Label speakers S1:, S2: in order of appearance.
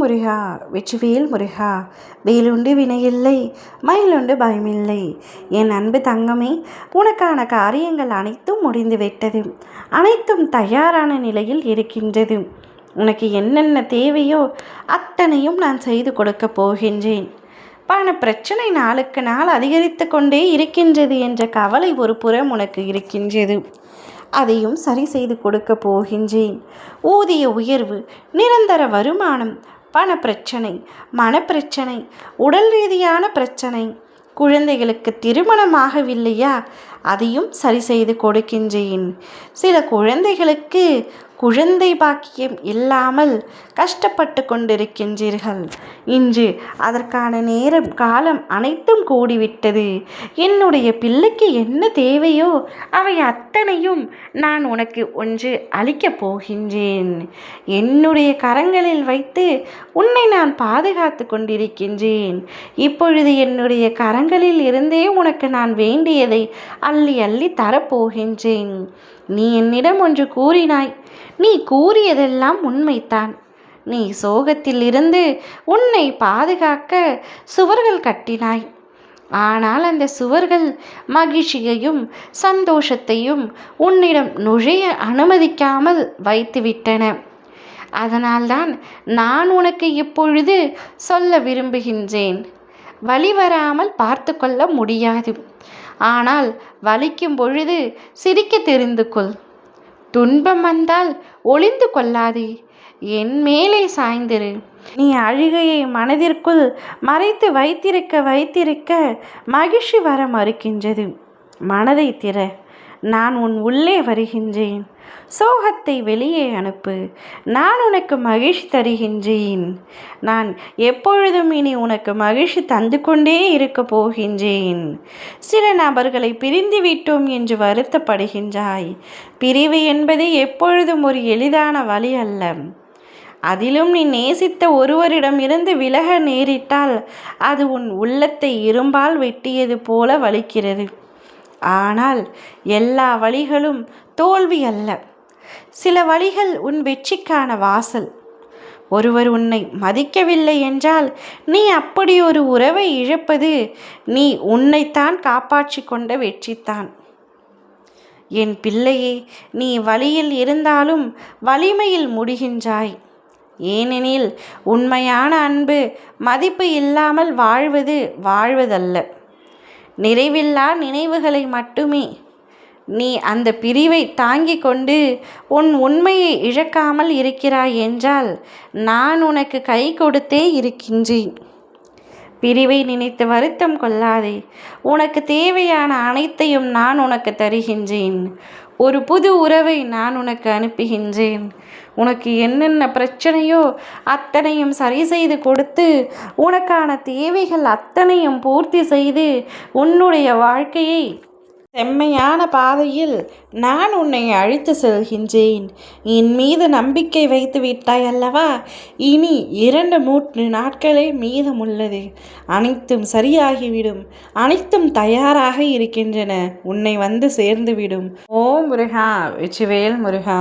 S1: முருகா வெற்றிவேல் முருகா வேலுண்டு வினையில்லை மயிலுண்டு பயமில்லை. என் அன்பு தங்கமே உனக்கான காரியங்கள் அனைத்தும் முடிந்துவிட்டது அனைத்தும் தயாரான நிலையில் இருக்கின்றது. உனக்கு என்னென்ன தேவையோ அத்தனையும் நான் செய்து கொடுக்க போகின்றேன். பண பிரச்சனை நாளுக்கு நாள் அதிகரித்து கொண்டே இருக்கின்றது என்ற கவலை ஒரு புறம் உனக்கு இருக்கின்றது. அதையும் சரி செய்து கொடுக்க போகின்றேன். ஊதிய உயர்வு நிரந்தர வருமானம் பண பிரச்சனை மனப்பிரச்சனை உடல் ரீதியான பிரச்சனை. குழந்தைகளுக்கு திருமணமாகவில்லையா? அதையும் சரி செய்து கொடுக்கின்றேன். சில குழந்தைகளுக்கு குழந்தை பாக்கியம் இல்லாமல் கஷ்டப்பட்டு கொண்டிருக்கின்றீர்கள். இன்று அதற்கான நேரம் காலம் அனைத்தும் கூடிவிட்டது. என்னுடைய பிள்ளைக்கு என்ன தேவையோ அவை அத்தனையும் நான் உனக்கு ஒன்று அளிக்கப் போகின்றேன். என்னுடைய கரங்களில் வைத்து உன்னை நான் பாதுகாத்து கொண்டிருக்கின்றேன். இப்பொழுது என்னுடைய கரங்களில் இருந்தே உனக்கு நான் வேண்டியதை அள்ளி அள்ளி தரப்போகின்றேன் நீ என்னிடம் ஒன்று கூறினாய் நீ கூறியதெல்லாம் உண்மைத்தான் நீ சோகத்திலிருந்து உன்னை பாதுகாக்க சுவர்கள் கட்டினாய். ஆனால் அந்த சுவர்கள் மகிழ்ச்சியையும் சந்தோஷத்தையும் உன்னிடம் நுழைய அனுமதிக்காமல் வைத்துவிட்டன. அதனால்தான் நான் உனக்கு இப்பொழுது சொல்ல விரும்புகின்றேன். வழி வராமல் பார்த்து கொள்ள முடியாது. ஆனால் வலிக்கும் பொழுது சிரிக்க தெரிந்து கொள். துன்பம் வந்தால் ஒளிந்து கொள்ளாதே. என் மேலே சாய்ந்திரு. நீ அழுகையை மனதிற்குள் மறைத்து வைத்திருக்க வைத்திருக்க மகிழ்ச்சி வர மறுக்கின்றது. மனதை திற. நான் உன் உள்ளே வருகின்றேன். சோகத்தை வெளியே அனுப்பு. நான் உனக்கு மகிழ்ச்சி தருகின்றேன். நான் எப்பொழுதும் இனி உனக்கு மகிழ்ச்சி தந்து கொண்டே இருக்க போகின்றேன். சில நபர்களை பிரிந்து விட்டோம் என்று வருத்தப்படுகின்றாய். பிரிவு என்பது எப்பொழுதும் ஒரு எளிதான வழி அல்ல. அதிலும் நீ நேசித்த ஒருவரிடம் இருந்து விலக நேரிட்டால் அது உன் உள்ளத்தை இரும்பால் வெட்டியது போல வலிக்கிறது. ஆனால் எல்லா வழிகளும் தோல்வி அல்ல. சில வழிகள் உன் வெற்றிக்கான வாசல். ஒருவர் உன்னை மதிக்கவில்லை என்றால் நீ அப்படி ஒரு உறவை இழப்பது நீ உன்னைத்தான் காப்பாற்றி கொண்ட வெற்றித்தான். என் பிள்ளையே நீ வழியில் இருந்தாலும் வலிமையில் முடிகின்றாய். ஏனெனில் உண்மையான அன்பு மதிப்பு இல்லாமல் வாழ்வது வாழ்வதல்ல. நிறைவில்லா நினைவுகளை மட்டுமே. நீ அந்த பிரிவை தாங்கிக் கொண்டு உன் உண்மையை இழக்காமல் இருக்கிறாய் என்றால் நான் உனக்கு கை கொடுத்தே இருக்கின்றேன். பிரிவை நினைத்து வருத்தம் கொள்ளாதே. உனக்கு தேவையான அனைத்தையும் நான் உனக்கு தருகின்றேன். ஒரு புது உறவை நான் உனக்கு அனுப்புகின்றேன். உனக்கு என்னென்ன பிரச்சனையோ அத்தனையும் சரி செய்து கொடுத்து உனக்கான தேவைகள் அத்தனையும் பூர்த்தி செய்து உன்னுடைய வாழ்க்கையை செம்மையான பாதையில் நான் உன்னை அழைத்து செல்கின்றேன். என் மீது நம்பிக்கை வைத்து விட்டாய் அல்லவா? இனி இரண்டு மூன்று நாட்களே மீதம் உள்ளது. அனைத்தும் சரியாகிவிடும். அனைத்தும் தயாராக இருக்கின்றன. உன்னை வந்து சேர்ந்துவிடும். ஓ முருகா வெற்றிவேல் முருகா.